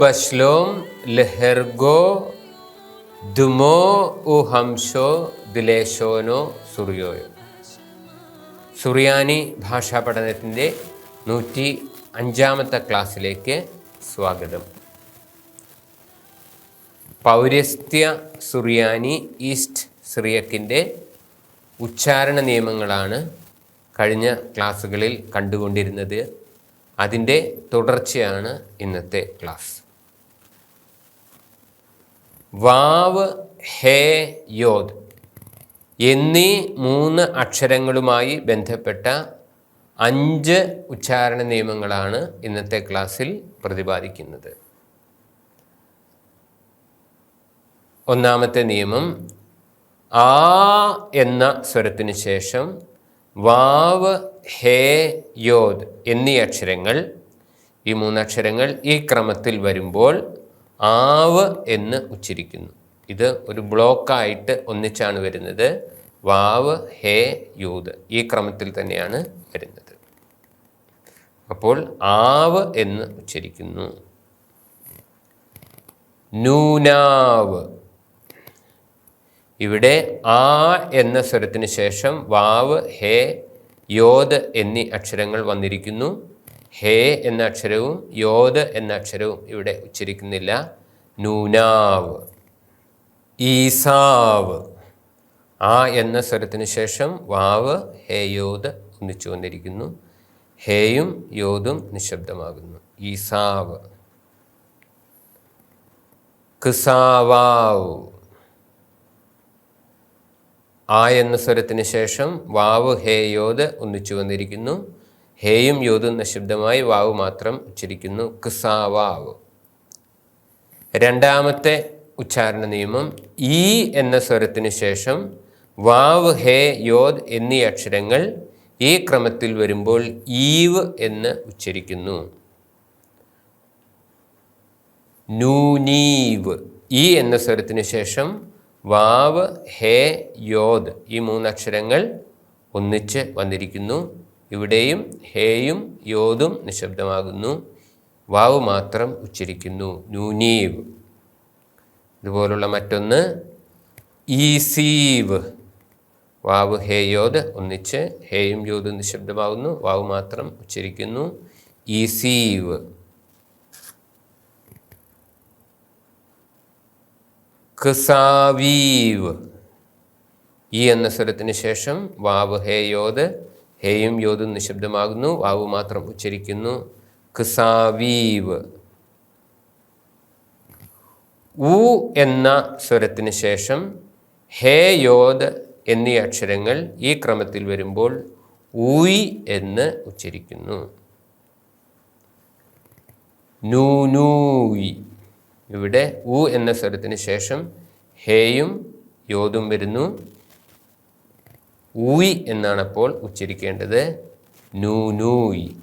ബഷ്ലോം ലെഹെർഗോ ദുമോ ഉ ഹംസോ ദിലേശോനോ സുറിയോയോ. സുറിയാനി ഭാഷാ പഠനത്തിന്റെ നൂറ്റി അഞ്ചാമത്തെ ക്ലാസ്സിലേക്ക് സ്വാഗതം. പൗരസ്ത്യ സുറിയാനി ഈസ്റ്റ് സിറിയക്കിന്റെ ഉച്ചാരണ നിയമങ്ങളാണ് കഴിഞ്ഞ ക്ലാസ്സുകളിൽ കണ്ടുകൊണ്ടിരുന്നത്. അതിന്റെ തുടർച്ചയാണ് ഇന്നത്തെ ക്ലാസ്. വാവ് ഹേ യോദ് എന്നീ മൂന്ന് അക്ഷരങ്ങളുമായി ബന്ധപ്പെട്ട അഞ്ച് ഉച്ചാരണ നിയമങ്ങളാണ് ഇന്നത്തെ ക്ലാസ്സിൽ പ്രതിപാദിക്കുന്നത്. ഒന്നാമത്തെ നിയമം ആ എന്ന സ്വരത്തിന് ശേഷം വാവ് ഹേ യോദ് എന്നീ അക്ഷരങ്ങൾ ഈ മൂന്നക്ഷരങ്ങൾ ഈ ക്രമത്തിൽ വരുമ്പോൾ ആവ് എന്ന് ഉച്ചരിക്കുന്നു. ഇത് ഒരു ബ്ലോക്കായിട്ട് ഒന്നിച്ചാണ് വരുന്നത്. വാവ് ഹേ യൂത് ഈ ക്രമത്തിൽ തന്നെയാണ് വരുന്നത്. അപ്പോൾ ആവ് എന്ന് ഉച്ചരിക്കുന്നു. നൂനാവ്. ഇവിടെ ആ എന്ന സ്വരത്തിന് ശേഷം വാവ് ഹേ യോദ് എന്നീ അക്ഷരങ്ങൾ വന്നിരിക്കുന്നു. ഹേ എന്ന അക്ഷരവും യോദ് എന്ന അക്ഷരവും ഇവിടെ ഉച്ചരിക്കുന്നില്ല. നൂനാവ്. ഈസാവ്. ആ എന്ന സ്വരത്തിന് ശേഷം വാവ് ഹേ യോദ് ഒന്നിച്ചു വന്നിരിക്കുന്നു. ഹേയും യോദും നിശബ്ദമാകുന്നു. ഈസാവ്. കിസാവാവ്. ആ എന്ന സ്വരത്തിന് ശേഷം വാവ് ഹേ യോദ് ഒന്നിച്ചു വന്നിരിക്കുന്നു. ഹേയും യോദും നിശബ്ദമായി വാവ് മാത്രം ഉച്ചരിക്കുന്നു. കിസാവാവ് രണ്ടാമത്തെ ഉച്ചാരണ നിയമം ഈ എന്ന സ്വരത്തിന് ശേഷം വാവ് ഹേ യോദ് എന്നീ അക്ഷരങ്ങൾ ഈ ക്രമത്തിൽ വരുമ്പോൾ ഈവ് എന്ന് ഉച്ചരിക്കുന്നു. നൂനീവ് ഈ എന്ന സ്വരത്തിന് ശേഷം വാവ് ഹേ യോദ് ഈ മൂന്നക്ഷരങ്ങൾ ഒന്നിച്ച് വന്നിരിക്കുന്നു. ഇവിടെയും ഹേയും യോദും നിശബ്ദമാകുന്നു. വാവ് മാത്രം ഉച്ചരിക്കുന്നു. നൂനീവ് ഇതുപോലുള്ള മറ്റൊന്ന് ഈസീവ്. വാവ് ഹേ യോദ് ഒന്നിച്ച് ഹേയും യോദും നിശബ്ദമാകുന്നു. വാവ് മാത്രം ഉച്ചരിക്കുന്നു. ഈസീവ്. ക്സാവീവ്. ഈ എന്ന സ്വരത്തിന് ശേഷം വാവ് ഹേ യോദ് ഹേയും യോതും നിശബ്ദമാകുന്നു വാവ് മാത്രം ഉച്ചരിക്കുന്നു. ഖസാവീവ്. ഉ എന്ന സ്വരത്തിന് ശേഷം ഹേ യോദ് എന്നീ അക്ഷരങ്ങൾ ഈ ക്രമത്തിൽ വരുമ്പോൾ ഊയ് എന്ന് ഉച്ചരിക്കുന്നു. ഇവിടെ ഉ എന്ന സ്വരത്തിന് ശേഷം ഹേയും യോദും വരുന്നു. ഊയ് എന്നാണ് അപ്പോൾ ഉച്ചരിക്കേണ്ടത്. നൂനൂയി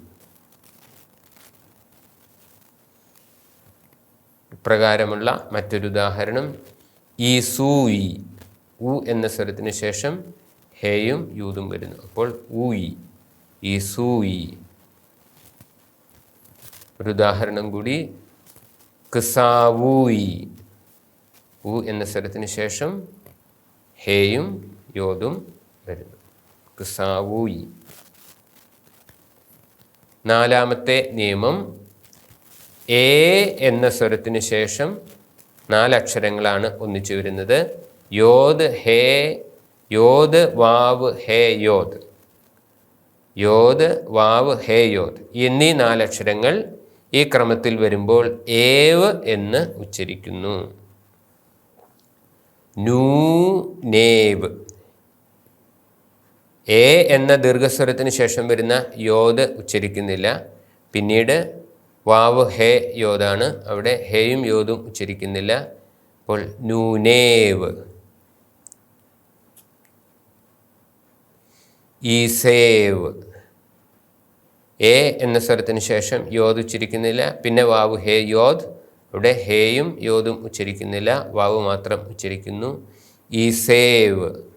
ഇപ്രകാരമുള്ള മറ്റൊരു ഉദാഹരണം ഈ സൂയി ഉ എന്ന സ്വരത്തിന് ശേഷം ഹേയും യൂതും വരുന്നു. അപ്പോൾ ഊയി ഈ സൂയി ഒരു ഉദാഹരണം കൂടി കിസാവൂയി ഉ എന്ന സ്വരത്തിന് ശേഷം ഹേയും യോതും വരുന്നു കിസാവൂയി നാലാമത്തെ നിയമം എ എന്ന സ്വരത്തിന് ശേഷം നാലക്ഷരങ്ങളാണ് ഒന്നിച്ചു വരുന്നത്. യോദ് ഹേ യോദ് വാവ് ഹേ യോദ്. യോദ് വാവ് ഹേ യോദ്. എന്നീ നാലക്ഷരങ്ങൾ ഈ ക്രമത്തിൽ വരുമ്പോൾ ഏവ് എന്ന് ഉച്ചരിക്കുന്നു. നൂ നേവ്. എ എന്ന ദീർഘസ്വരത്തിന് ശേഷം വരുന്ന യോദ് ഉച്ചരിക്കുന്നില്ല. പിന്നീട് വാവ് ഹേ യോദാണ്. അവിടെ ഹേയും യോദും ഉച്ചരിക്കുന്നില്ല. അപ്പോൾ നൂനേവ്. ഈസേവ്. എ എന്ന സ്വരത്തിന് ശേഷം യോദ് ഉച്ചരിക്കുന്നില്ല. പിന്നെ വാവ് ഹേ യോദ്. അവിടെ ഹേയും യോദും ഉച്ചരിക്കുന്നില്ല. വാവ് മാത്രം ഉച്ചരിക്കുന്നു. ഈസേവ്.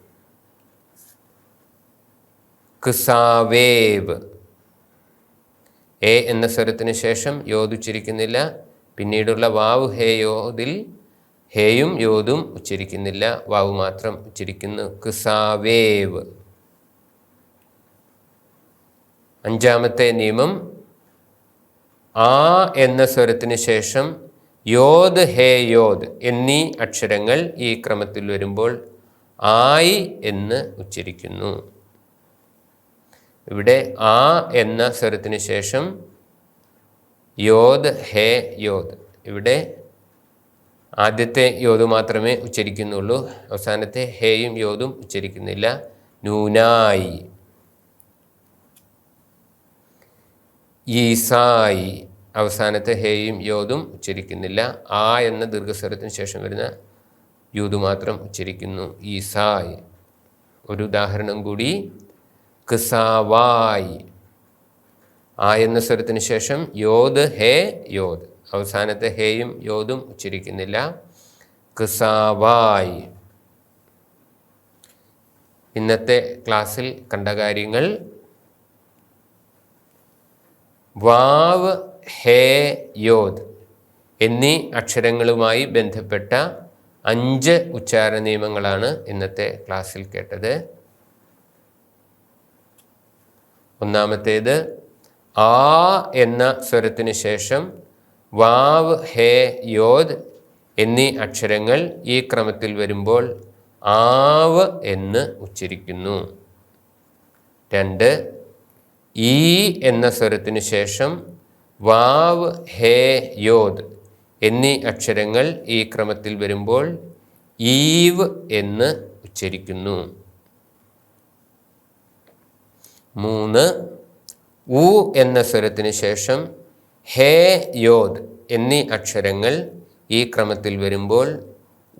ക്സാവേവ് എ എന്ന സ്വരത്തിന് ശേഷം യോദ് ഉച്ചരിക്കുന്നില്ല പിന്നീടുള്ള വാവ് ഹേ യോദിൽ ഹേയും യോതും ഉച്ചരിക്കുന്നില്ല. വാവ് മാത്രം ഉച്ചരിക്കുന്നു. ക്സാവേവ് അഞ്ചാമത്തെ നിയമം ആ എന്ന സ്വരത്തിന് ശേഷം യോദ് ഹേ യോദ് എന്നീ അക്ഷരങ്ങൾ ഈ ക്രമത്തിൽ വരുമ്പോൾ ആയി എന്ന് ഉച്ചരിക്കുന്നു. ഇവിടെ ആ എന്ന സ്വരത്തിന് ശേഷം യോദ് ഹേ യോദ്. ഇവിടെ ആദ്യത്തെ യോദ് മാത്രമേ ഉച്ചരിക്കുന്നുള്ളൂ. അവസാനത്തെ ഹേയും യോദും ഉച്ചരിക്കുന്നില്ല. നൂനായി. ഈസായി. അവസാനത്തെ ഹേയും യോദും ഉച്ചരിക്കുന്നില്ല. ആ എന്ന ദീർഘസ്വരത്തിന് ശേഷം വരുന്ന യൂത് മാത്രം ഉച്ചരിക്കുന്നു. ഈസായി. ഒരു ഉദാഹരണം കൂടി. കിസാവായ്. ആ എന്ന സ്വരത്തിന് ശേഷം യോദ് ഹേ യോദ്. അവസാനത്തെ ഹേയും യോദും ഉച്ചരിക്കുന്നില്ല. ക്സാവായ്. ഇന്നത്തെ ക്ലാസ്സിൽ കണ്ട കാര്യങ്ങൾ. വാവ് ഹേ യോദ് എന്നീ അക്ഷരങ്ങളുമായി ബന്ധപ്പെട്ട അഞ്ച് ഉച്ചാരണ നിയമങ്ങളാണ് ഇന്നത്തെ ക്ലാസ്സിൽ കേട്ടത്. ഒന്നാമത്തേത് ആ എന്ന സ്വരത്തിന് ശേഷം വാവ് ഹേ യോദ് എന്നീ അക്ഷരങ്ങൾ ഈ ക്രമത്തിൽ വരുമ്പോൾ ആവ് എന്ന് ഉച്ചരിക്കുന്നു. രണ്ട് ഈ എന്ന സ്വരത്തിന് ശേഷം വാവ് ഹേ യോദ് എന്നീ അക്ഷരങ്ങൾ ഈ ക്രമത്തിൽ വരുമ്പോൾ ഈവ് എന്ന് ഉച്ചരിക്കുന്നു. മൂന്ന് ഉ എന്ന സ്വരത്തിന് ശേഷം ഹേ യോദ് എന്നീ അക്ഷരങ്ങൾ ഈ ക്രമത്തിൽ വരുമ്പോൾ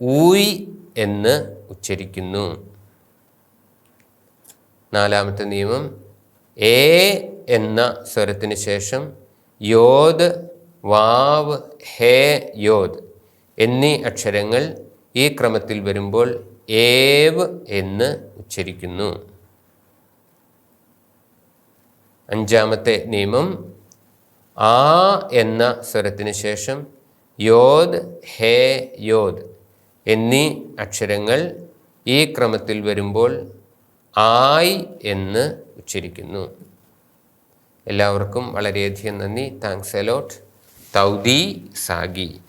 ഊയ് എന്ന് ഉച്ചരിക്കുന്നു. നാലാമത്തെ നിയമം എ എന്ന സ്വരത്തിന് ശേഷം യോദ് വാവ് ഹേ യോദ് എന്നീ അക്ഷരങ്ങൾ ഈ ക്രമത്തിൽ വരുമ്പോൾ ഏവ് എന്ന് ഉച്ചരിക്കുന്നു. അഞ്ചാമത്തെ നിയമം ആ എന്ന സ്വരത്തിന് ശേഷം യോദ് ഹേ യോദ് എന്നീ അക്ഷരങ്ങൾ ഈ ക്രമത്തിൽ വരുമ്പോൾ ആയ് എന്ന് ഉച്ചരിക്കുന്നു. എല്ലാവർക്കും വളരെയധികം നന്ദി. താങ്ക്സ് എലോട്ട് തൗദി സാഗി.